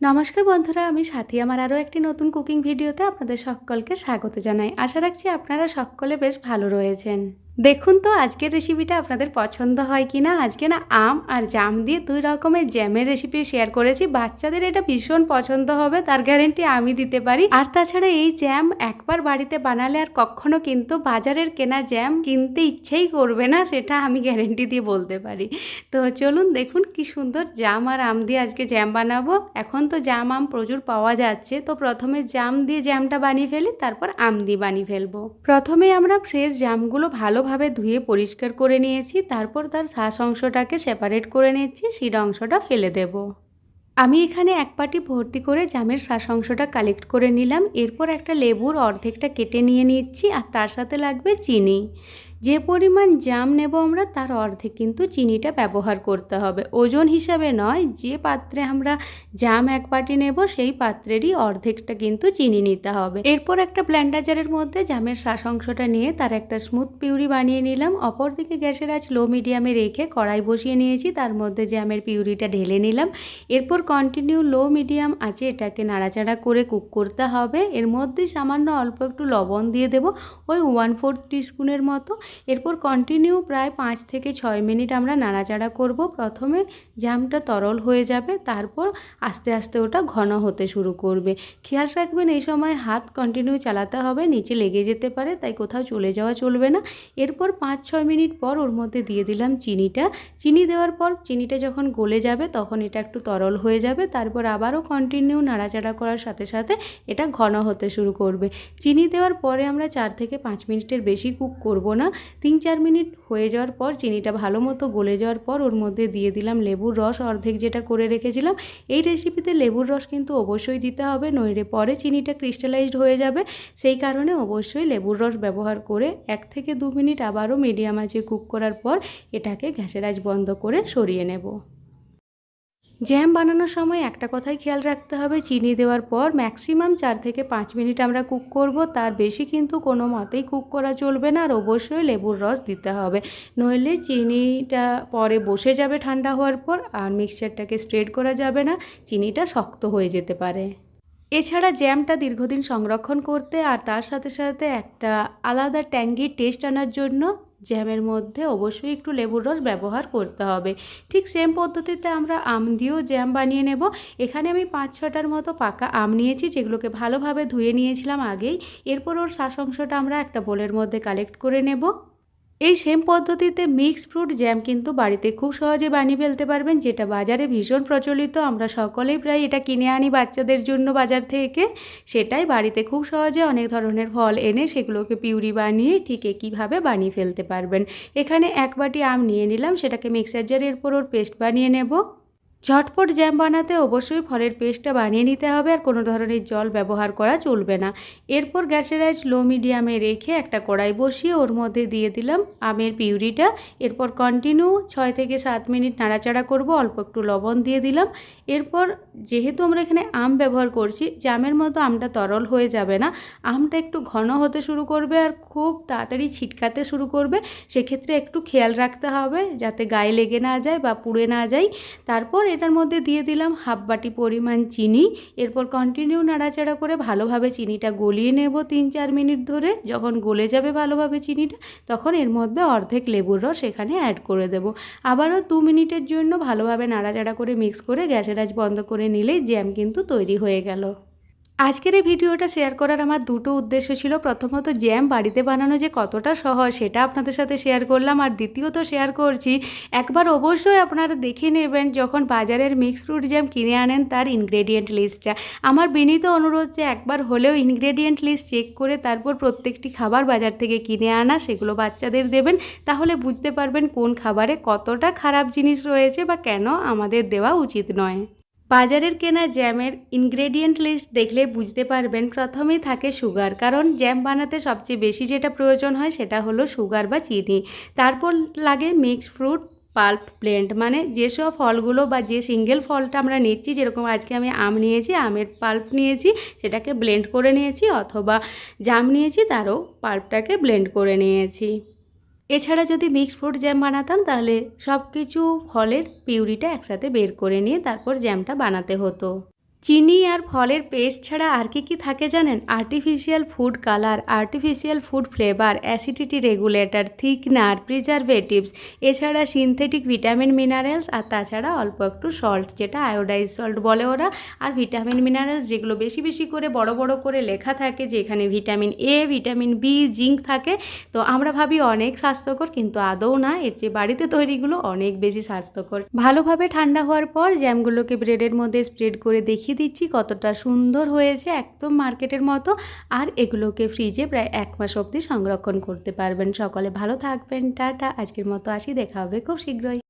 নমস্কার বন্ধুরা, আমি সাথী আমার আরও একটি নতুন কুকিং ভিডিওতে আপনাদের সকলকে স্বাগত জানাই। আশা রাখছি আপনারা সকলে বেশ ভালো রয়েছেন। দেখুন তো, আজকের রেসিপিটা আপনাদের পছন্দ হয় কি না? আজকে না আম আর জাম দিয়ে দুই রকমের জ্যামের রেসিপি শেয়ার করেছি। বাচ্চাদের এটা ভীষণ পছন্দ হবে, তার গ্যারেন্টি আমি দিতে পারি। আর তাছাড়া এই জ্যাম একবার বাড়িতে বানালে আর কখনো কিন্তু বাজারের কেনা জ্যাম কিনতে ইচ্ছেই করবে না, সেটা আমি গ্যারেন্টি দিয়ে বলতে পারি। তো চলুন দেখুন কি সুন্দর জাম আর আম দিয়ে আজকে জ্যাম বানাবো। এখন তো জাম আম প্রচুর পাওয়া যাচ্ছে, তো প্রথমে জাম দিয়ে জ্যামটা বানিয়ে ফেলি, তারপর আম দিয়ে বানিয়ে ফেলব। প্রথমে আমরা ফ্রেশ জামগুলো ভালোভাবে ধুয়ে পরিষ্কার করে নিয়েছি, তারপর তার শ্বাস অংশটাকে সেপারেট করে নিচ্ছি সিড অংশটা ফেলে দেব। আমি এখানে এক পাটি ভর্তি করে জামের শ্বাস অংশটা কালেক্ট করে নিলাম, এরপর একটা লেবুর অর্ধেকটা কেটে নিয়ে নিচ্ছি, আর তার সাথে লাগবে চিনি। যে পরিমাণ জাম নেব আমরা, তার অর্ধেক কিন্তু চিনিটা ব্যবহার করতে হবে। ওজন হিসাবে নয়, যে পাত্রে আমরা জাম এক বাটি নেব, সেই পাত্রেরই অর্ধেকটা কিন্তু চিনি নিতে হবে। এরপর একটা ব্ল্যান্ডাজারের মধ্যে জামের শ্বাস অংশটা নিয়ে তার একটা স্মুথ পিউরি বানিয়ে নিলাম। অপরদিকে গ্যাসের আজ লো মিডিয়ামে রেখে কড়াই বসিয়ে নিয়েছি, তার মধ্যে জামের পিউরিটা ঢেলে নিলাম। এরপর কন্টিনিউ লো মিডিয়াম আছে এটাকে নাড়াচাড়া করে কুক করতে হবে। এর মধ্যে সামান্য অল্প একটু লবণ দিয়ে দেব, ওই ওয়ান ফোর টিস্পুনের মতো। এরপর কন্টিনিউ প্রায় পাঁচ থেকে ছয় মিনিট আমরা নাড়াচাড়া করব। প্রথমে জামটা তরল হয়ে যাবে, তারপর আস্তে আস্তে ওটা ঘন হতে শুরু করবে। খেয়াল রাখবেন, এই সময় হাত কন্টিনিউ চালাতে হবে, নিচে লেগে যেতে পারে, তাই কোথাও চলে যাওয়া চলবে না। এরপর পাঁচ ছয় মিনিট পর ওর মধ্যে দিয়ে দিলাম চিনিটা। চিনি দেওয়ার পর চিনিটা যখন গলে যাবে, তখন এটা একটু তরল হয়ে যাবে, তারপর আবারও কন্টিনিউ নাড়াচাড়া করার সাথে সাথে এটা ঘন হতে শুরু করবে। চিনি দেওয়ার পরে আমরা চার থেকে পাঁচ মিনিটের বেশি কুক করব না। তিন চার মিনিট হয়ে যাওয়ার পর, চিনিটা ভালো মতো গলে যাওয়ার পর ওর মধ্যে দিয়ে দিলাম লেবুর রস। অর্ধেক যেটা করে রেখেছিলাম, এই রেসিপিতে লেবুর রস কিন্তু অবশ্যই দিতে হবে নইরে পরে চিনিটা ক্রিস্টালাইজড হয়ে যাবে। সেই কারণে অবশ্যই লেবুর রস ব্যবহার করে এক থেকে দু মিনিট আবারও মিডিয়াম আঁচে কুক করার পর এটাকে গ্যাসের আজ বন্ধ করে সরিয়ে নেব। জ্যাম বানানোর সময় একটা কথাই খেয়াল রাখতে হবে, চিনি দেওয়ার পর ম্যাক্সিমাম চার থেকে পাঁচ মিনিট আমরা কুক করব, তার বেশি কিন্তু কোনো মতেই কুক করা চলবে না আর অবশ্যই লেবুর রস দিতে হবে। নইলে চিনিটা পরে বসে যাবে ঠান্ডা হওয়ার পর আর মিক্সচারটাকে স্প্রেড করা যাবে না, চিনিটা শক্ত হয়ে যেতে পারে। এছাড়া জ্যামটা দীর্ঘদিন সংরক্ষণ করতে আর তার সাথে সাথে একটা আলাদা ট্যাঙ্গি টেস্ট আনার জন্য জ্যামের মধ্যে অবশ্যই একটু লেবুর রস ব্যবহার করতে হবে। ঠিক সেম পদ্ধতিতে আমরা আম দিয়েও জ্যাম বানিয়ে নেব। এখানে আমি পাঁচ ছটার মতো পাকা আম নিয়েছি, যেগুলোকে ভালোভাবে ধুয়ে নিয়েছিলাম আগেই। এরপর ওর শ্বাস অংশটা আমরা একটা বোলের মধ্যে কালেক্ট করে নেব। এই সেম পদ্ধতিতে মিক্সড ফ্রুট জ্যাম কিন্তু বাড়িতে খুব সহজে বানিয়ে ফেলতে পারবেন, যেটা বাজারে ভীষণ প্রচলিত। আমরা সকলেই প্রায় এটা কিনে আনি বাচ্চাদের জন্য বাজার থেকে। সেটাই বাড়িতে খুব সহজে অনেক ধরনের ফল এনে সেগুলোকে পিউরি বানিয়ে ঠিক একইভাবে বানিয়ে ফেলতে পারবেন। এখানে এক বাটি আম নিয়ে নিলাম, সেটাকে মিক্সার জারের পর ওর পেস্ট বানিয়ে নেব। ঝটপট জ্যাম বানাতে অবশ্যই ফলের পেস্টটা বানিয়ে নিতে হবে আর কোনো ধরনের জল ব্যবহার করা চলবে না। এরপর গ্যাসের আইস লো মিডিয়ামে রেখে একটা কড়াই বসিয়ে ওর মধ্যে দিয়ে দিলাম আমের পিউরিটা। এরপর কন্টিনিউ ছয় থেকে সাত মিনিট নাড়াচাড়া করব, অল্প একটু লবণ দিয়ে দিলাম। এরপর যেহেতু আমরা এখানে আম ব্যবহার করছি, জামের মতো আমটা তরল হয়ে যাবে না। আমটা একটু ঘন হতে শুরু করবে আর খুব তাড়াতাড়ি ছিটকাতে শুরু করবে। সেক্ষেত্রে একটু খেয়াল রাখতে হবে যাতে গায়ে লেগে না যায় বা পুড়ে না যায়। তারপর এটার মধ্যে দিয়ে দিলাম হাফ বাটি পরিমাণ চিনি। এরপর কন্টিনিউ নাড়াচাড়া করে ভালোভাবে চিনিটা গলিয়ে নেব তিন চার মিনিট ধরে। যখন গলে যাবে ভালোভাবে চিনিটা, তখন এর মধ্যে অর্ধেক লেবুর রস এখানে অ্যাড করে দেব। আবারও দু মিনিটের জন্য ভালোভাবে নাড়াচাড়া করে মিক্স করে গ্যাসের আজ বন্ধ করে নিলেই জ্যাম কিন্তু তৈরি হয়ে গেল। আজকের এই ভিডিওটা শেয়ার করার আমার দুটো উদ্দেশ্য ছিল। প্রথমত জ্যাম বাড়িতে বানানো যে কতটা সহজ, সেটা আপনাদের সাথে শেয়ার করলাম। আর দ্বিতীয়ত শেয়ার করছি, একবার অবশ্যই আপনারা দেখে নেবেন, যখন বাজারের মিক্স ফ্রুট জ্যাম কিনে আনেন, তার ইনগ্রেডিয়েন্ট লিস্টটা আমার বিনীত অনুরোধ যে, একবার হলেও ইনগ্রেডিয়েন্ট লিস্ট চেক করে, তারপর প্রত্যেকটি খাবার বাজার থেকে কিনে আনা, সেগুলো বাচ্চাদের দেবেন। তাহলে বুঝতে পারবেন কোন খাবারে কতটা খারাপ জিনিস রয়েছে বা কেন আমাদের দেওয়া উচিত নয়। বাজারের কেনা জ্যামের ইনগ্রেডিয়েন্ট লিস্ট দেখলে বুঝতে পারবেন প্রথমেই থাকে সুগার কারণ জ্যাম বানাতে সবচেয়ে বেশি যেটা প্রয়োজন হয় সেটা হলো সুগার বা চিনি। তারপর লাগে মিক্স ফ্রুট পাল্প ব্লেন্ড মানে যেসব ফলগুলো বা যে সিঙ্গেল ফলটা আমরা নিচ্ছি, যেরকম আজকে আমি আম নিয়েছি, আমের পাল্প নিয়েছি, সেটাকে ব্লেন্ড করে নিয়েছি, অথবা জাম নিয়েছি, তারও পাল্পটাকে ব্লেন্ড করে নিয়েছি। এছাড়া যদি মিক্স ফ্রুট জ্যাম বানাতাম, তাহলে সব কিছু ফলের পিউরিটা একসাথে বের করে নিয়ে তারপর জ্যামটা বানাতে হতো। চিনি আর ফলের পেস্ট ছাড়া আর কি কি থাকে জানেন? Artificial food colour artificial food flavour acidity regulator thickener preservatives এছাড়া সিনথেটিক ভিটামিন মিনারেলস আর তাছাড়া অল্প একটু সল্ট যেটা আয়োডাইজ সল্ট বলে ওরা। আর ভিটামিন মিনারেলস যেগুলো বেশি বেশি করে বড় বড় করে লেখা থাকে, যেখানে vitamin A vitamin B zinc থাকে। তো আমরা ভাবি অনেক স্বাস্থ্যকর, কিন্তু আদৌ না, এর চেয়ে বাড়িতে তৈরিগুলো অনেক বেশি স্বাস্থ্যকর। ভালোভাবে ঠান্ডা হওয়ার পর জ্যামগুলোকে ব্রেডের মধ্যে স্প্রেড করে দেখিয়ে দিচ্ছি কতটা সুন্দর হয়েছে একদম মার্কেটের মতো। আর এগুলোকে ফ্রিজে প্রায় এক মাস অবধি সংরক্ষণ করতে পারবেন। সকলে ভালো থাকবেন। টাটা। আজকের মতো আসি। দেখা হবে খুব শীঘ্রই।